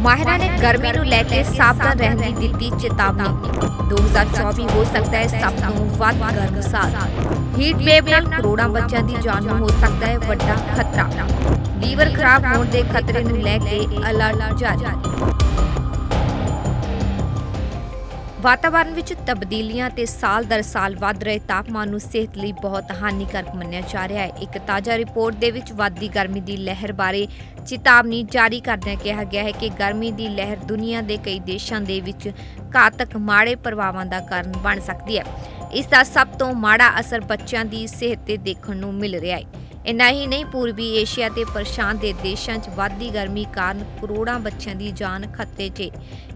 ਮਾਹਿਰਾਂ ਨੇ ਗਰਮੀ ਨੂੰ ਲੈ ਕੇ ਸਾਵਧਾਨ ਰਹਿਣ ਦੀ ਦਿੱਤੀ ਚੇਤਾਵਨੀ। 2024 ਹੋ ਸਕਦਾ ਹੈ ਸਭ ਤੋਂ ਵੱਧ ਗਰਮ ਸਾਲ। ਹੀਟ ਵੇਵ ਨਾਲ ਕਰੋੜਾਂ ਬੱਚਿਆਂ ਦੀ ਜਾਨ ਨੂੰ ਹੋ ਸਕਦਾ ਹੈ ਵੱਡਾ ਖਤਰਾ। ਲੀਵਰ ਖਰਾਬ ਹੋਣ ਦੇ ਖਤਰੇ ਨੂੰ ਲੈ ਕੇ ਅਲਰਟ ਜਾਰੀ। ਵਾਤਾਵਰਣ ਵਿੱਚ ਤਬਦੀਲੀਆਂ ਤੇ ਸਾਲ ਦਰ ਸਾਲ ਵੱਧ ਰਹੇ ਤਾਪਮਾਨ ਨੂੰ ਸਿਹਤ ਲਈ ਬਹੁਤ ਹਾਨੀਕਾਰਕ ਮੰਨਿਆ ਜਾ ਰਿਹਾ ਹੈ। ਇੱਕ ਤਾਜ਼ਾ ਰਿਪੋਰਟ ਦੇ ਵਿੱਚ ਵੱਧਦੀ ਗਰਮੀ ਦੀ ਲਹਿਰ ਬਾਰੇ ਚੇਤਾਵਨੀ ਜਾਰੀ ਕਰਦਿਆਂ ਕਿਹਾ ਗਿਆ ਹੈ ਕਿ ਗਰਮੀ ਦੀ ਲਹਿਰ ਦੁਨੀਆ ਦੇ ਕਈ ਦੇਸ਼ਾਂ ਦੇ ਵਿੱਚ ਘਾਤਕ ਮਾੜੇ ਪ੍ਰਭਾਵਾਂ ਦਾ ਕਾਰਨ ਬਣ ਸਕਦੀ ਹੈ। ਇਸ ਦਾ ਸਭ ਤੋਂ ਮਾੜਾ ਅਸਰ ਬੱਚਿਆਂ ਦੀ ਸਿਹਤ ਤੇ ਦੇਖਣ ਨੂੰ ਮਿਲ ਰਿਹਾ ਹੈ। ਇੰਨਾ ਹੀ ਨਹੀਂ, ਪੂਰਬੀ ਏਸ਼ੀਆ ਤੇ ਪ੍ਰਸ਼ਾਂਤ ਦੇ ਦੇਸ਼ਾਂ 'ਚ ਵੱਧਦੀ ਗਰਮੀ ਕਾਰਨ ਕਰੋੜਾਂ ਬੱਚਿਆਂ ਦੀ ਜਾਨ ਖਤਰੇ 'ਚ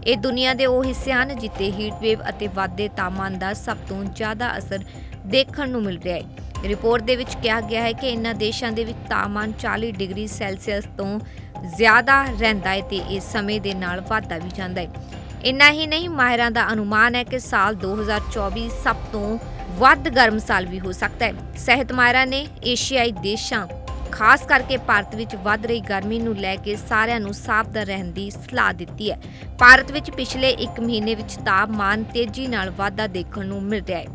ਇਹ ਦੁਨੀਆ ਦੇ ਉਹ ਹਿੱਸੇ ਹਨ ਜਿੱਥੇ ਹੀਟ ਵੇਵ ਅਤੇ ਵੱਧਦੇ ਤਾਪਮਾਨ ਦਾ ਸਭ ਤੋਂ ਜ਼ਿਆਦਾ ਅਸਰ ਦੇਖਣ ਨੂੰ ਮਿਲ ਰਿਹਾ ਹੈ ਰਿਪੋਰਟ ਦੇ ਵਿੱਚ ਕਿਹਾ ਗਿਆ ਹੈ ਕਿ ਇਨ੍ਹਾਂ ਦੇਸ਼ਾਂ ਦੇ ਵਿੱਚ ਤਾਪਮਾਨ 40 ਡਿਗਰੀ ਸੈਲਸੀਅਸ ਤੋਂ ਜ਼ਿਆਦਾ ਰਹਿੰਦਾ ਹੈ ਤੇ ਇਹ ਸਮੇਂ ਦੇ ਨਾਲ ਵਾਧਾ ਵੀ ਜਾਂਦਾ ਹੈ ਇੰਨਾ ਹੀ ਨਹੀਂ, ਮਾਹਿਰਾਂ ਦਾ ਅਨੁਮਾਨ ਹੈ ਕਿ ਸਾਲ 2024 ਸਭ ਤੋਂ ਵੱਧ ਗਰਮ ਸਾਲ ਵੀ ਹੋ ਸਕਦਾ ਹੈ। ਸਿਹਤ ਮਾਹਿਰਾਂ ਨੇ ਏਸ਼ੀਆਈ ਦੇਸ਼ਾਂ, ਖਾਸ ਕਰਕੇ ਭਾਰਤ ਵਿੱਚ ਵੱਧ ਰਹੀ ਗਰਮੀ ਨੂੰ ਲੈ ਕੇ ਸਾਰਿਆਂ ਨੂੰ ਸਾਵਧਾਨ ਰਹਿਣ ਦੀ ਸਲਾਹ ਦਿੱਤੀ ਹੈ। ਭਾਰਤ ਵਿੱਚ ਪਿਛਲੇ 1 ਮਹੀਨੇ ਵਿੱਚ ਤਾਪਮਾਨ ਤੇਜ਼ੀ ਨਾਲ ਵਾਧਾ ਦੇਖਣ ਨੂੰ ਮਿਲ ਰਿਹਾ ਹੈ।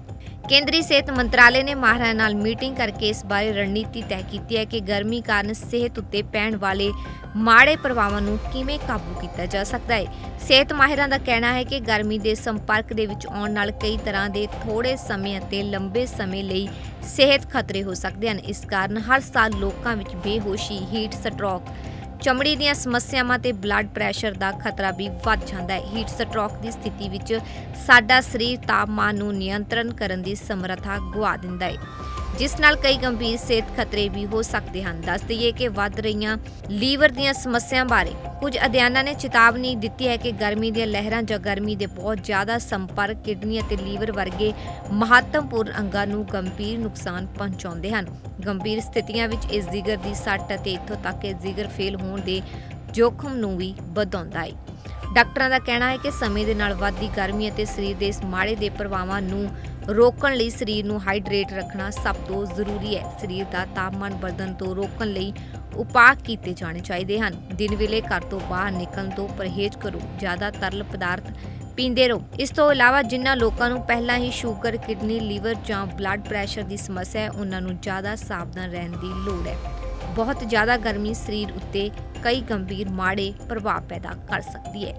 ਕੇਂਦਰੀ ਸਿਹਤ ਮੰਤਰਾਲੇ ਨੇ ਮਾਹਿਰਾਂ ਨਾਲ ਮੀਟਿੰਗ ਕਰਕੇ ਇਸ ਬਾਰੇ ਰਣਨੀਤੀ ਤੈਅ ਕੀਤੀ ਹੈ ਕਿ ਗਰਮੀ ਕਾਰਨ ਸਿਹਤ ਉੱਤੇ ਪੈਣ ਵਾਲੇ ਮਾੜੇ ਪ੍ਰਭਾਵਾਂ ਨੂੰ ਕਿਵੇਂ ਕਾਬੂ ਕੀਤਾ ਜਾ ਸਕਦਾ ਹੈ। ਸਿਹਤ ਮਾਹਿਰਾਂ ਦਾ ਕਹਿਣਾ ਹੈ ਕਿ ਗਰਮੀ ਦੇ ਸੰਪਰਕ ਦੇ ਵਿੱਚ ਆਉਣ ਨਾਲ ਕਈ ਤਰ੍ਹਾਂ ਦੇ ਥੋੜੇ ਸਮੇਂ ਅਤੇ ਲੰਬੇ ਸਮੇਂ ਲਈ ਸਿਹਤ ਖਤਰੇ ਹੋ ਸਕਦੇ ਹਨ। ਇਸ ਕਾਰਨ ਹਰ ਸਾਲ ਲੋਕਾਂ ਵਿੱਚ ਬੇਹੋਸ਼ੀ, ਹੀਟ, ਸਟ੍ਰੋਕ ਚਮੜੀ ਦੀਆਂ ਸਮੱਸਿਆਵਾਂ ਤੇ ਬਲੱਡ ਪ੍ਰੈਸ਼ਰ ਦਾ ਖਤਰਾ ਵੀ ਵੱਧ ਜਾਂਦਾ ਹੈ। ਹੀਟ ਸਟ੍ਰੋਕ ਦੀ ਸਥਿਤੀ ਵਿੱਚ ਸਾਡਾ ਸਰੀਰ ਤਾਪਮਾਨ ਨੂੰ ਨਿਯੰਤਰਣ ਕਰਨ ਦੀ ਸਮਰੱਥਾ ਗੁਆ ਦਿੰਦਾ ਹੈ। ਜਿਸ ਨਾਲ ਕਈ ਗੰਭੀਰ ਸਿਹਤ ਖਤਰੇ ਵੀ ਹੋ ਸਕਦੇ ਹਨ। ਦੱਸ ਦਈਏ ਕਿ ਵੱਧ ਰਹੀਆਂ ਲੀਵਰ ਦੀਆਂ ਸਮੱਸਿਆਵਾਂ ਬਾਰੇ ਕੁਝ ਅਧਿਐਨਾਂ ਨੇ ਚੇਤਾਵਨੀ ਦਿੱਤੀ ਹੈ ਕਿ ਗਰਮੀ ਦੀਆਂ ਲਹਿਰਾਂ ਜਾਂ ਗਰਮੀ ਦੇ ਬਹੁਤ ਜ਼ਿਆਦਾ ਸੰਪਰਕ ਕਿਡਨੀ ਅਤੇ ਲੀਵਰ ਵਰਗੇ ਮਹੱਤਵਪੂਰਨ ਅੰਗਾਂ ਨੂੰ ਗੰਭੀਰ ਨੁਕਸਾਨ ਪਹੁੰਚਾਉਂਦੇ ਹਨ। ਗੰਭੀਰ ਸਥਿਤੀਆਂ ਵਿੱਚ ਇਸ ਜਿਗਰ ਦੀ ਸੱਟ ਅਤੇ ਇੱਥੋਂ ਤੱਕ ਕਿ ਜਿਗਰ ਫੇਲ ਹੋਣ ਦੇ ਜੋਖਮ ਨੂੰ ਵੀ ਵਧਾਉਂਦਾ ਹੈ। ਡਾਕਟਰਾਂ ਦਾ ਕਹਿਣਾ ਹੈ ਕਿ ਸਮੇਂ ਦੇ ਨਾਲ ਵੱਧਦੀ ਗਰਮੀ ਅਤੇ ਸਰੀਰ ਦੇ ਇਸ ਮਾੜੇ ਦੇ ਪ੍ਰਭਾਵਾਂ ਨੂੰ ਰੋਕਣ ਲਈ ਸਰੀਰ ਨੂੰ ਹਾਈਡਰੇਟ ਰੱਖਣਾ ਸਭ ਤੋਂ ਜ਼ਰੂਰੀ ਹੈ। ਸਰੀਰ ਦਾ ਤਾਪਮਾਨ ਵਧਣ ਤੋਂ ਰੋਕਣ ਲਈ ਉਪਾਅ ਕੀਤੇ ਜਾਣੇ ਚਾਹੀਦੇ ਹਨ। ਦਿਨ ਵੇਲੇ ਘਰ ਤੋਂ ਬਾਹਰ ਨਿਕਲਣ ਤੋਂ ਪਰਹੇਜ਼ ਕਰੋ। ਜ਼ਿਆਦਾ ਤਰਲ ਪਦਾਰਥ ਪੀਂਦੇ ਰਹੋ। ਇਸ ਤੋਂ ਇਲਾਵਾ ਜਿਨ੍ਹਾਂ ਲੋਕਾਂ ਨੂੰ ਪਹਿਲਾਂ ਹੀ ਸ਼ੂਗਰ, ਕਿਡਨੀ, ਲੀਵਰ ਜਾਂ ਬਲੱਡ ਪ੍ਰੈਸ਼ਰ ਦੀ ਸਮੱਸਿਆ ਹੈ, ਉਹਨਾਂ ਨੂੰ ਜ਼ਿਆਦਾ ਸਾਵਧਾਨ ਰਹਿਣ ਦੀ ਲੋੜ ਹੈ। ਬਹੁਤ ਜ਼ਿਆਦਾ ਗਰਮੀ ਸਰੀਰ ਉੱਤੇ ਕਈ ਗੰਭੀਰ ਮਾੜੇ ਪ੍ਰਭਾਵ ਪੈਦਾ ਕਰ ਸਕਦੀ ਹੈ।